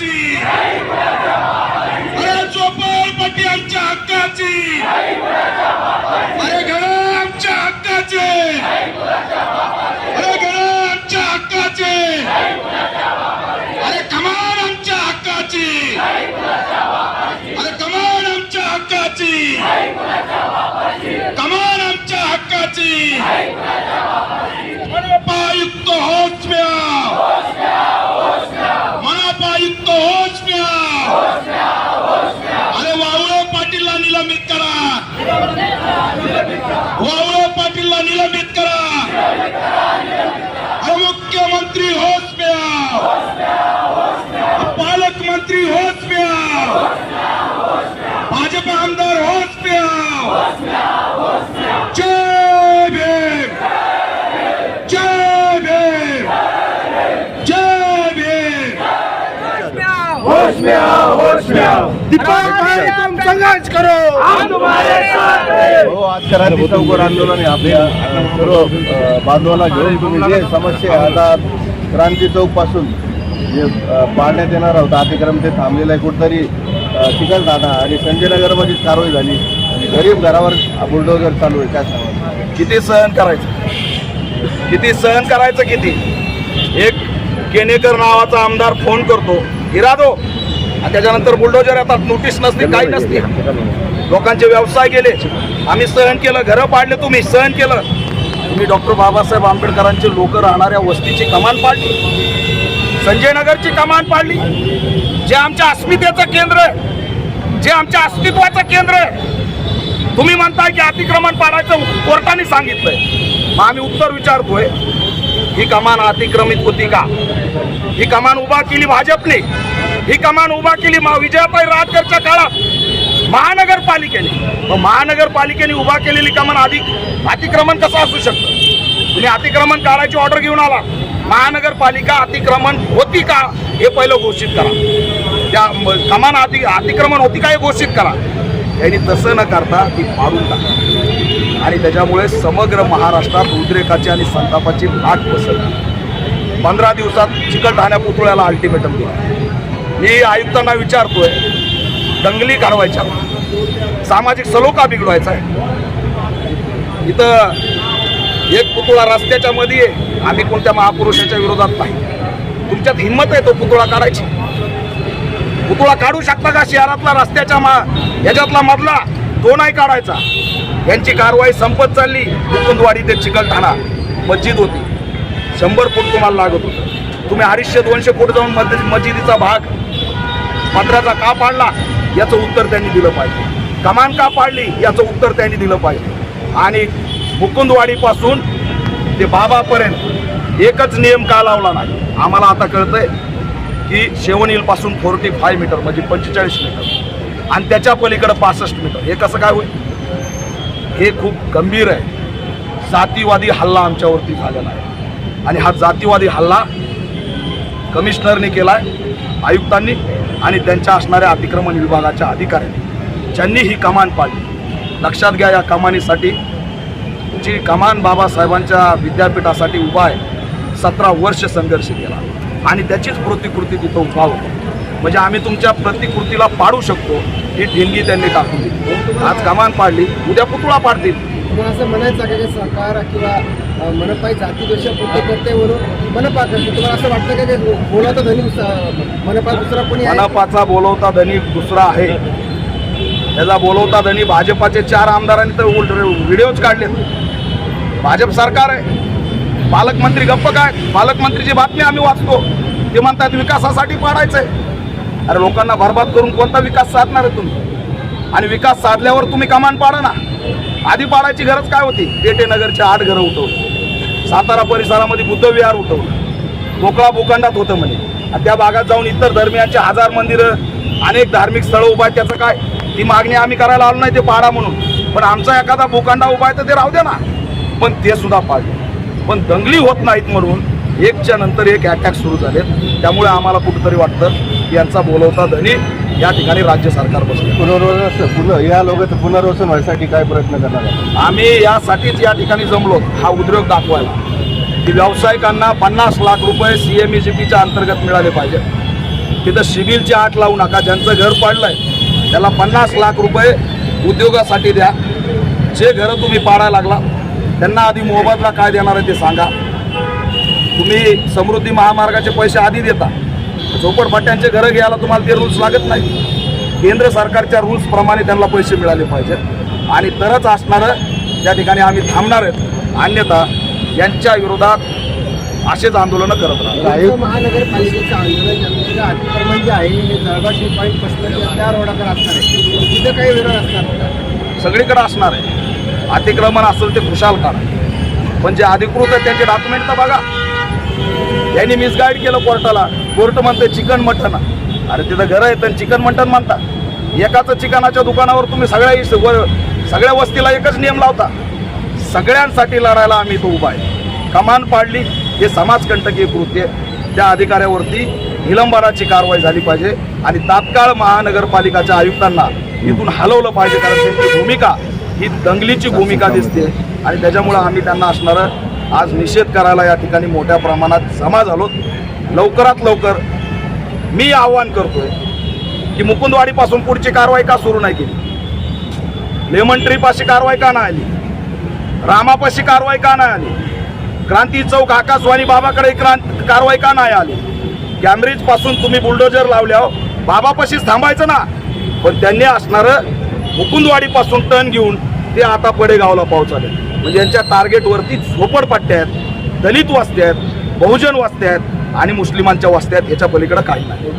हक्काची. अरे झोपडपट्टी आमच्या हक्काची. अरे घर आमच्या हक्काचे. अरे घर आमच्या हक्काचे. अरे कमान आमच्या हक्काची. अरे कमान आमच्या हक्काची. कमान आमच्या हक्काची. होश में आओ होश में आओ दीपक भाई तुम संघर्ष करो हम तुम्हारे साथ हैं हो आज क्रांती चौकर आंदोलन आहे आपल्या अ, सर्व बांधवांना घेऊन तुम्ही जे समस्या आता क्रांती चौकपासून जे पाळण्यात पाडण्यात येणार आहोत अतिक्रम ते थांबलेलं आहे कुठतरी दादा आणि संजय नगरमध्ये कारवाई झाली आणि गरीब घरावर बुलडोजर चालू आहे काय सांगा किती सहन करायचं किती सहन करायचं किती एक केनेकर नावाचा आमदार फोन करतो. इरादो आणि त्याच्यानंतर बुलडोजर येतात नोटीस नसते काही नसते लोकांचे व्यवसाय गेले आम्ही सहन केलं घरं पाडले तुम्ही सहन केलं. तुम्ही डॉक्टर बाबासाहेब आंबेडकरांचे लोक राहणाऱ्या वस्तीची कमान पाडली. संजय नगरची कमान पाडली. जे आमच्या अस्मितेचं केंद्र आहे जे आमच्या अस्तित्वाचं केंद्र आहे तुम्ही म्हणताय की अतिक्रमण पाडायचं कोर्टाने सांगितलंय. मग आम्ही उत्तर विचारतोय ही कमान अतिक्रमित होती का? ही कमान उभा केली भाजपने. ही कमान उभा केली मा विजयाबाई राटकरच्या काळात. महानगरपालिकेने. मग महानगरपालिकेने उभा केलेली कमान अधिक अतिक्रमण कसं असू शकतं? तुम्ही अतिक्रमण काढायची ऑर्डर घेऊन आला. महानगरपालिका अतिक्रमण होती का हे पहिलं घोषित करा. त्या म- कमान अति अतिक्रमण होती का हे घोषित करा. त्यांनी तसं न करता ती मारून टाका आणि त्याच्यामुळे समग्र महाराष्ट्रात उद्रेकाची आणि संतापाची लाट पसरली. पंधरा दिवसात चिकलठाण्या पुतळ्याला अल्टिमेटम दिला. मी आयुक्तांना विचारतोय दंगली काढवायच्या सामाजिक सलोखा बिघडवायचा आहे. इथं एक पुतळा रस्त्याच्या मध्ये आम्ही कोणत्या महापुरुषाच्या विरोधात नाही. तुमच्यात हिंमत आहे तो पुतळा काढायची? पुतळा काढू शकता का शहरातला रस्त्याच्या मा याच्यातला मधला? तो नाही काढायचा. यांची कारवाई संपत चालली मुकुंदवाडी ते चिकलठाणा मस्जिद होती. शंभर फूट तुम्हाला लागत होतं. तुम्ही अडीचशे दोनशे फूट जाऊन मस्जिदीचा भाग पत्र्याचा का पाडला? याचं उत्तर त्यांनी दिलं पाहिजे. कमान का पाडली? याचं उत्तर त्यांनी दिलं पाहिजे. आणि मुकुंदवाडीपासून ते बाबापर्यंत एकच नियम का लावला नाही? आम्हाला आता कळतंय की शेवणीलपासून फोर्टी फाय मीटर म्हणजे पंचेचाळीस मीटर आणि त्याच्या पलीकडं पासष्ट मीटर. हे कसं काय होईल? हे खूप गंभीर आहे. जातीवादी हल्ला आमच्यावरती झालेला आहे. आणि हा जातीवादी हल्ला कमिशनरने केला आहे आयुक्तांनी. आणि त्यांच्या असणाऱ्या अतिक्रमण विभागाच्या अधिकाऱ्यांनी ज्यांनी ही कमान पाडली. लक्षात घ्या या कमानीसाठी जी कमान बाबासाहेबांच्या विद्यापीठासाठी उभा आहे सतरा वर्ष संघर्ष केला. आणि त्याचीच प्रतिकृती तिथं उभा होती. म्हणजे आम्ही तुमच्या प्रतिकृतीला पाडू शकतो ही ठिणगी त्यांनी टाकून दिली. आज कमान पाडली उद्या पुतळा पाडतील. असं म्हणायचं की सरकार किंवा अ, मनपाई जातीपेक्षा कृत्य करते म्हणून? मनपा तुम्हाला असं वाटतं का ते बोलावता धनी मनपा दुसरा कोणी आहे? मनपाचा बोलवता धनी दुसरा आहे. त्याचा बोलवता धनी भाजपाचे चार आमदारांनी तर उलट व्हिडिओज काढलेत. भाजप सरकार आहे. पालकमंत्री गप्प काय? पालकमंत्रीची बातमी आम्ही वाचतो. ते म्हणतात विकासासाठी पाडायचंय. अरे लोकांना बरबाद करून कोणता विकास साधणार आहे तुम्ही? आणि विकास साधल्यावर तुम्ही कमान पाडा ना. आधी पाडायची गरज काय होती? पेटे नगरचे आठ घरं उठवली. सातारा परिसरामध्ये बुद्धविहार उठवलं मोकळा भूखंडात होतं म्हणे. आणि त्या भागात जाऊन इतर धर्मियांचे हजार मंदिरं अनेक धार्मिक स्थळं उभा आहेत. त्याचं काय? ती मागणी आम्ही करायला आलो नाही ते पाडा म्हणून. पण आमचा एखादा भूखंडा उभा आहे तर ते राहू द्या ना. पण ते सुद्धा पाडले. पण दंगली होत नाहीत म्हणून एकच्या नंतर एक अटॅक सुरू झालेत. त्यामुळे आम्हाला कुठंतरी वाटतं यांचा बोलवता धनी या ठिकाणी राज्य सरकार बसले. पुनर्वसन पुनः या लोकांचं पुनर्वसन व्हायसाठी काय प्रयत्न करणार? आम्ही यासाठीच या ठिकाणी जमलो. हा उद्योग दाखवायला. की व्यावसायिकांना पन्नास लाख रुपये सी एम ई सी पीच्या अंतर्गत मिळाले पाहिजे. तिथं शिबिलची आठ लावू नका. ज्यांचं घर पाडलंय त्याला पन्नास लाख रुपये उद्योगासाठी द्या. जे घरं तुम्ही पाडायला लागला त्यांना आधी मोबदला काय देणार आहे ते सांगा. तुम्ही समृद्धी महामार्गाचे पैसे आधी देता. झोपडपट्ट्यांचे घरं घ्यायला तुम्हाला ते रूल्स लागत नाही. केंद्र सरकारच्या रूल्सप्रमाणे त्यांना पैसे मिळाले पाहिजेत. आणि तरच असणारं त्या ठिकाणी आम्ही थांबणार आहेत. अन्यथा यांच्या विरोधात असेच आंदोलनं करत तुमचं महानगरपालिकेचं आंदोलन जनतेचं अतिक्रमण जे आहे. हे जळगाव टी पॉईंटपासून त्या रोडाकडे असणार आहे. तिथं काही विरोध असणार? सगळीकडे असणार आहे. अतिक्रमण असेल ते खुशाल काढा पण जे अधिकृत आहे त्याचे डॉक्युमेंट तर बघा. यांनी मिसगाईड केलं कोर्टाला. कोर्ट म्हणते चिकन मटन अरे तिथं घरं आहेत आणि चिकन मटन म्हणता एकाच चिकनाच्या दुकानावर तुम्ही सगळ्या सगळ्या वस्तीला एकच नियम लावता. सगळ्यांसाठी लढायला आम्ही तो उभा आहे. कमान पाडली हे समाजकंटकीय कृत्य आहे. त्या अधिकाऱ्यावरती निलंबनाची कारवाई झाली पाहिजे आणि तात्काळ महानगरपालिकाच्या आयुक्तांना इथून हलवलं पाहिजे कारण त्यांची भूमिका ही दंगलीची भूमिका दिसते. आणि त्याच्यामुळं आम्ही त्यांना असणारं आज निषेध करायला या ठिकाणी मोठ्या प्रमाणात जमा झालो. लवकरात लवकर मी आव्हान करतोय की मुकुंदवाडीपासून पुढची कारवाई का सुरू नाही केली? लेमन ट्रीपाशी कारवाई का नाही आली? रामापाशी कारवाई का नाही आली? क्रांती चौक आकाशवाणी बाबाकडे क्रांत कारवाई का नाही आली? कॅम्ब्रिजपासून तुम्ही बुलडोजर लावल्यावर बाबापाशीच थांबायचं ना. पण त्यांनी असणारं मुकुंदवाडीपासून टन घेऊन ते आता पडेगावला पोहोचाले म्हणजे यांच्या टार्गेटवरती झोपडपट्ट्या आहेत दलित वाचते आहेत बहुजन वाचते आहेत आणि मुस्लिमांच्या वाचते आहेत याच्या पलीकडे काही नाही.